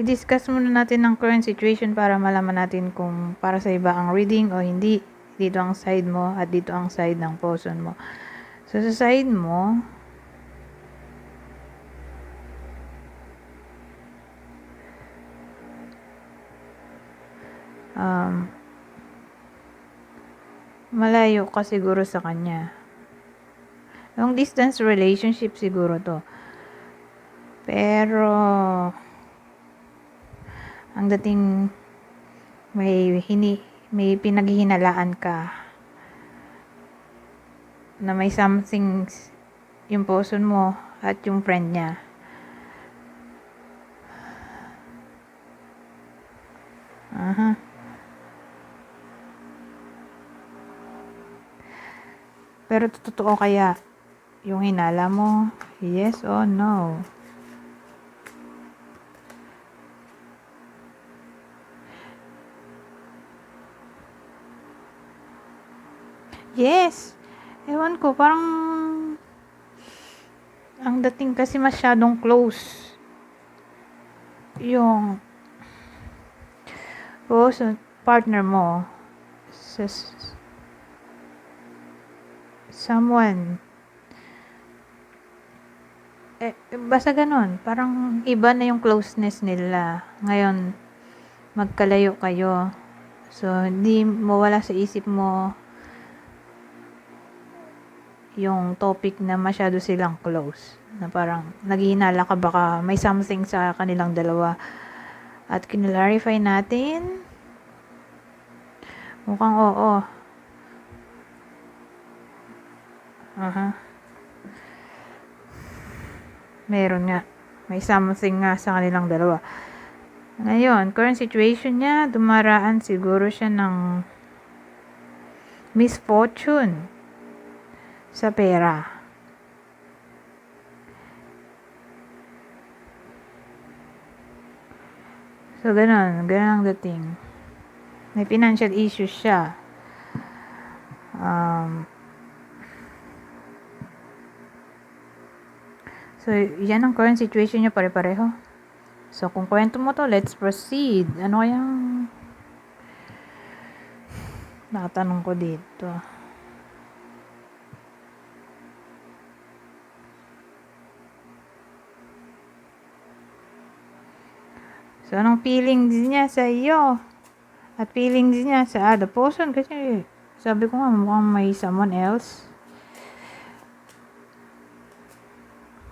i-discuss muna natin ang current situation para malaman natin kung para sa iba ang reading o hindi. Dito ang side mo at dito ang side ng person mo. So, sa side mo, um, malayo ka siguro sa kanya. Long distance relationship siguro to. Pero, ang dating may hini, may pinaghihinalaan ka na may something yung person mo at yung friend niya. Aha. Pero totoo kaya yung hinala mo? Yes or no? Yes. Ewan ko, parang ang dating kasi masyadong close. Yung o sa partner mo sa someone eh, basta ganun. Parang iba na yung closeness nila. Ngayon, magkalayo kayo. So, hindi mawala sa isip mo yung topic na masyado silang close. Na parang naghihinala ka baka may something sa kanilang dalawa. At kinlarify natin. Mukhang oo. Aha. Meron nga. May something nga sa kanilang dalawa. Ngayon, current situation niya, dumaraan siguro siya ng misfortune sa pera. So, ganun. Ganun ang dating. May financial issues siya. Um, so, yan ang current situation niya pare-pareho. So, kung kwento mo to, let's proceed. Ano kayang nakatanong ko dito? So, anong feelings niya sa iyo? At feelings niya sa other person? Kasi, sabi ko nga, mukhang may someone else.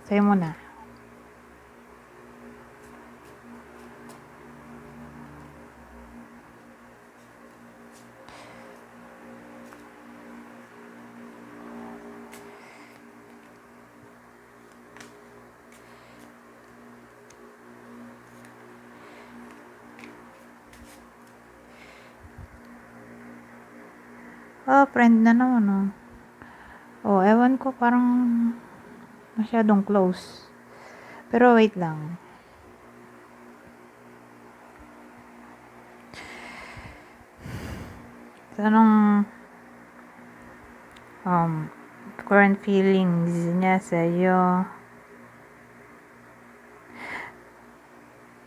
Sa'yo muna. Oh, friend na naman, oh. Oh, ewan ko, parang masyadong close. Pero wait lang. Anong um, current feelings niya sa iyo?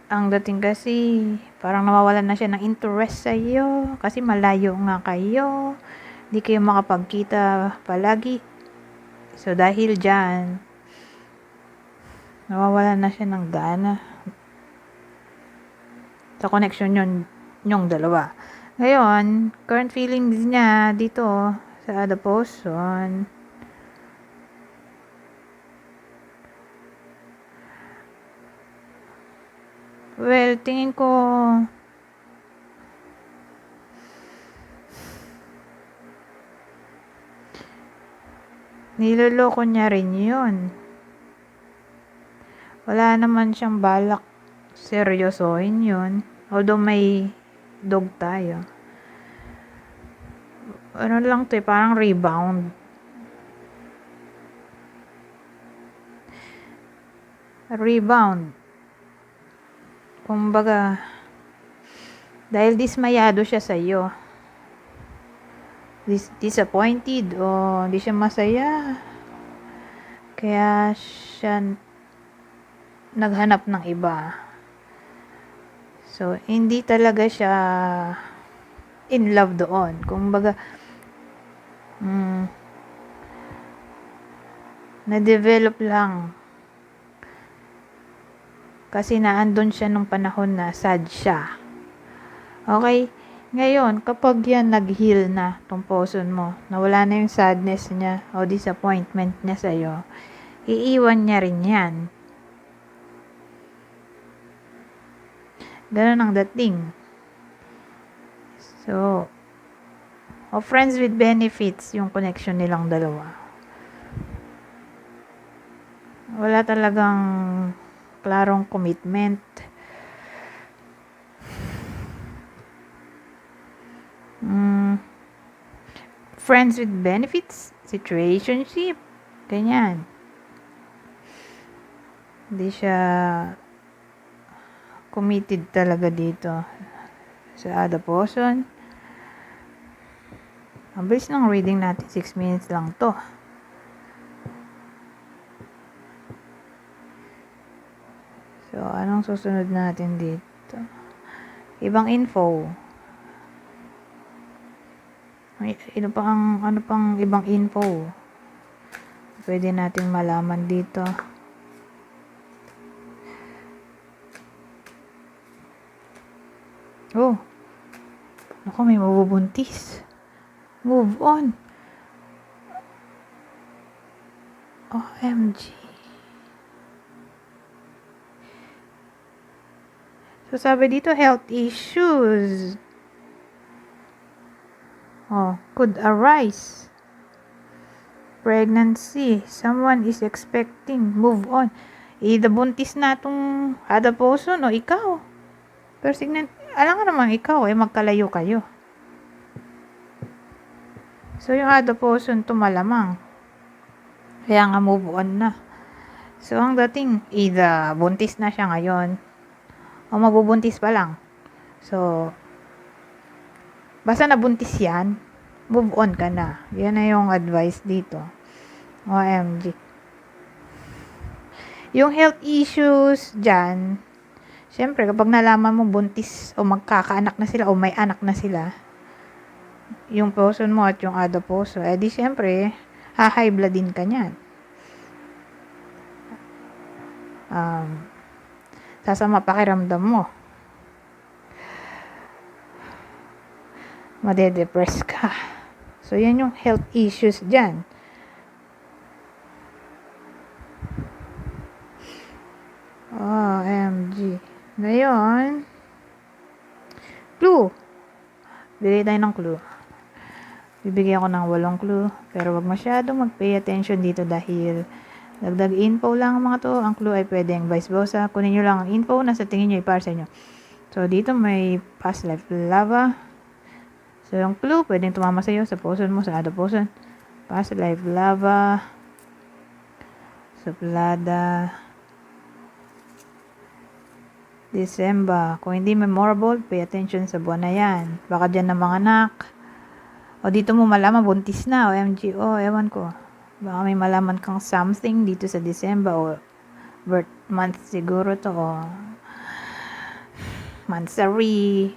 Ang dating kasi, parang nawawalan na siya ng interest sa iyo kasi malayo nga kayo. Hindi kayo makapagkita palagi. So, dahil dyan, nawawalan na siya ng gana sa connection yun, yung dalawa. Ngayon, current feelings niya dito sa other person, Well, tingin ko niloloko niya rin yun. Wala naman siyang balak seryosohin yun. Although may dog tayo. Ano lang to eh, parang rebound. Rebound. Kumbaga, dahil dismayado siya sa iyo. Dis- disappointed o hindi siya masaya. Kaya siya naghanap ng iba. So, hindi talaga siya in love doon. Kung baga, mm, na-develop lang. Kasi naandun siya nung panahon na sad siya. Okay? Ngayon, kapag yan nag-heal na tong person mo, nawala na yung sadness niya o disappointment niya sa'yo, iiwan niya rin yan. Ganun ang dating. So, o friends with benefits yung connection nilang dalawa. Wala talagang klarong commitment. Friends with benefits, situationship, ganyan. Hindi siya committed talaga dito sa other person. Ang bilis ng reading natin, 6 minutes lang to. So, anong susunod natin dito? Ibang info. May, ano pang, ano pang ibang info? Pwede nating malaman dito. Oh. Naku, may mabubuntis. Move on. OMG. So, sabi dito, health issues. Oh, could arise. Pregnancy. Someone is expecting. Move on. Ida buntis na itong ada person o ikaw. Pero signan, alam nga naman ikaw eh, magkalayo kayo. So, yung ada person tumalamang. Kaya nga move on na. So, ang dating, either buntis na siya ngayon, o mabubuntis pa lang. So, basta nabuntis yan, move on ka na. Yan na yung advice dito. OMG. Yung health issues dyan, syempre, kapag nalaman mo buntis o magkakaanak na sila o may anak na sila, yung person mo at yung person, eh di syempre, blood din ka niyan. Um, sasama pakiramdam mo. Madedepress ka. So, yan yung health issues dyan. OMG. Ngayon, clue. Bigay tayo ng clue. Bibigyan ko ng walong clue. Pero wag masyadong mag-pay attention dito dahil dagdag info lang ang mga to. Ang clue ay pwedeng vice versa. Kunin nyo lang ang info na sa tingin nyo ay para sa inyo. So, dito may past life lava. So, yung clue, pwedeng tumama sa iyo, sa person mo, sa person. Past life lava. Suplada. December. Kung hindi memorable, pay attention sa buwan na yan. Baka dyan ng mga anak. O dito mo malaman, buntis na. O MGO, ewan ko. Baka may malaman kang something dito sa December. O birth month siguro to. O monthsary.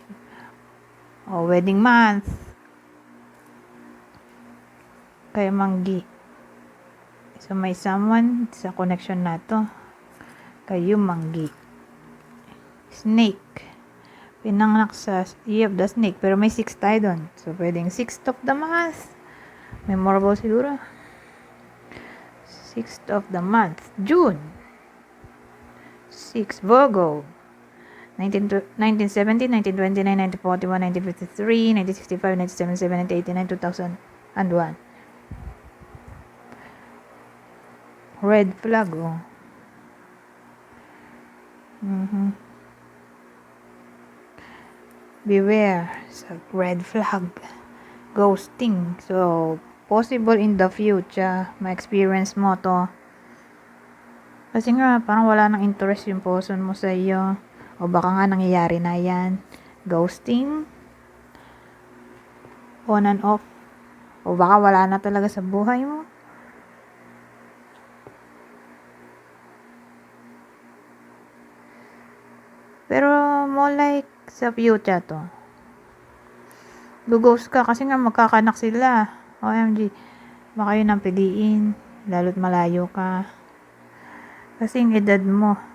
O wedding month. Kaya manggi. So may someone sa connection na to. Kayo manggi snake. Pinanganak sa Year of the Snake. Pero may 6 tayo doon. So, pwedeng 6th of the month. Memorable siguro. 6th of the month. June. 6. Virgo. 19, 1970, 1929, 1941, 1953, 1965, 1977, 1989, 2001. Red flag, oh. Mm-hmm. Beware sa red flag. Ghosting so possible in the future. Ma-experience mo to. Kasi nga parang wala nang interest yung person mo sa iyo o baka nga nangyayari na yan ghosting on and off o baka wala na talaga sa buhay mo pero more like Sa future to. Gughost ka kasi nga magkakanak sila. OMG. Baka yun ang piliin. Lalo't malayo ka. Kasi yung edad mo.